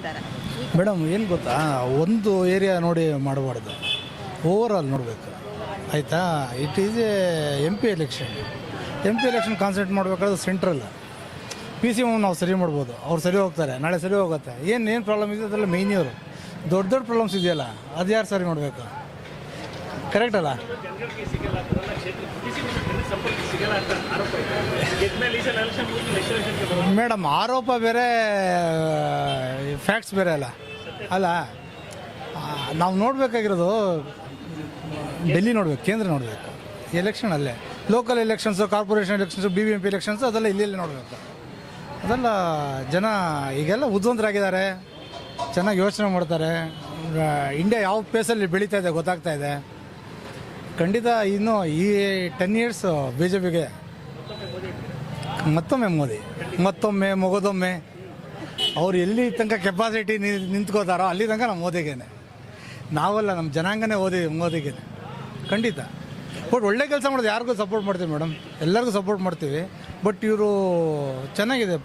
ಇದ್ದಾರೆ ಮೇಡಮ್, ಏನು ಗೊತ್ತಾ? ಒಂದು ಏರಿಯಾ ನೋಡಿ ಮಾಡಬಾರ್ದು. ಓವರ್ ಆಲ್ ನೋಡಬೇಕು. ಆಯಿತಾ? It is a M P election M P election concentrate ಮಾಡಬೇಕಾದ್ರೆ ಸೆಂಟ್ರಲ್ ಪಿ ಸಿ ನಾವು ಸರಿ ಮಾಡ್ಬೋದು. ಅವ್ರು ಸರಿ ಹೋಗ್ತಾರೆ. ನಾಳೆ ಸರಿ ಹೋಗುತ್ತೆ. ಏನು ಏನು ಪ್ರಾಬ್ಲಮ್ ಇದೆ? ಅದೆಲ್ಲ ಮೈನಿಯವರು ದೊಡ್ಡ ದೊಡ್ಡ ಪ್ರಾಬ್ಲಮ್ಸ್ ಇದೆಯಲ್ಲ, ಅದು ಯಾರು ಸರಿ ಮಾಡಬೇಕು? ಕರೆಕ್ಟ್ ಅಲ್ಲ? ಮೇಡಮ್, ಆರೋಪ ಬೇರೆ ಫ್ಯಾಕ್ಟ್ಸ್ ಬೇರೆ ಅಲ್ಲ. ಅಲ್ಲ ನಾವು ನೋಡಬೇಕಾಗಿರೋದು, ಡೆಲ್ಲಿ ನೋಡಬೇಕು, ಕೇಂದ್ರ ನೋಡಬೇಕು. ಎಲೆಕ್ಷನ್ ಅಲ್ಲೇ. Local elections corporation elections B B M P elections ಅದೆಲ್ಲ ಇಲ್ಲಿ ನೋಡಬೇಕು. ಅದೆಲ್ಲ ಜನ ಈಗೆಲ್ಲ ಉದ್ವಂತರಾಗಿದ್ದಾರೆ ಚೆನ್ನಾಗಿ ಯೋಚನೆ ಮಾಡ್ತಾರೆ. ಇಂಡಿಯಾ ಯಾವ ಪ್ಲೇಸಲ್ಲಿ ಬೆಳೀತಾ ಇದೆ ಗೊತ್ತಾಗ್ತಾ ಇದೆ. ಖಂಡಿತ ಇನ್ನು ಈ ಟೆನ್ ಇಯರ್ಸು ಬಿ ಜೆ ಪಿಗೆ ಮತ್ತೊಮ್ಮೆ ಮೋದಿ, ಮತ್ತೊಮ್ಮೆ ಮೊಗದೊಮ್ಮೆ ಅವ್ರು ಎಲ್ಲಿ ತನಕ ಕೆಪಾಸಿಟಿ ನಿಂತ್ಕೋತಾರೋ ಅಲ್ಲಿ ತನಕ ನಮ್ಮ ಮೋದಿಗೇನೆ ನಾವಲ್ಲ, ನಮ್ಮ ಜನಾಂಗನೇ ಓದಿ ಮೋದಿಗೇನೆ ಖಂಡಿತ. ಬಟ್ ಒಳ್ಳೆ ಕೆಲಸ ಮಾಡೋದು ಯಾರಿಗೂ ಸಪೋರ್ಟ್ ಮಾಡ್ತೀವಿ ಮೇಡಮ್ ಎಲ್ಲರಿಗೂ ಸಪೋರ್ಟ್ ಮಾಡ್ತೀವಿ. ಬಟ್ ಇವರು ಚೆನ್ನಾಗಿದೆ.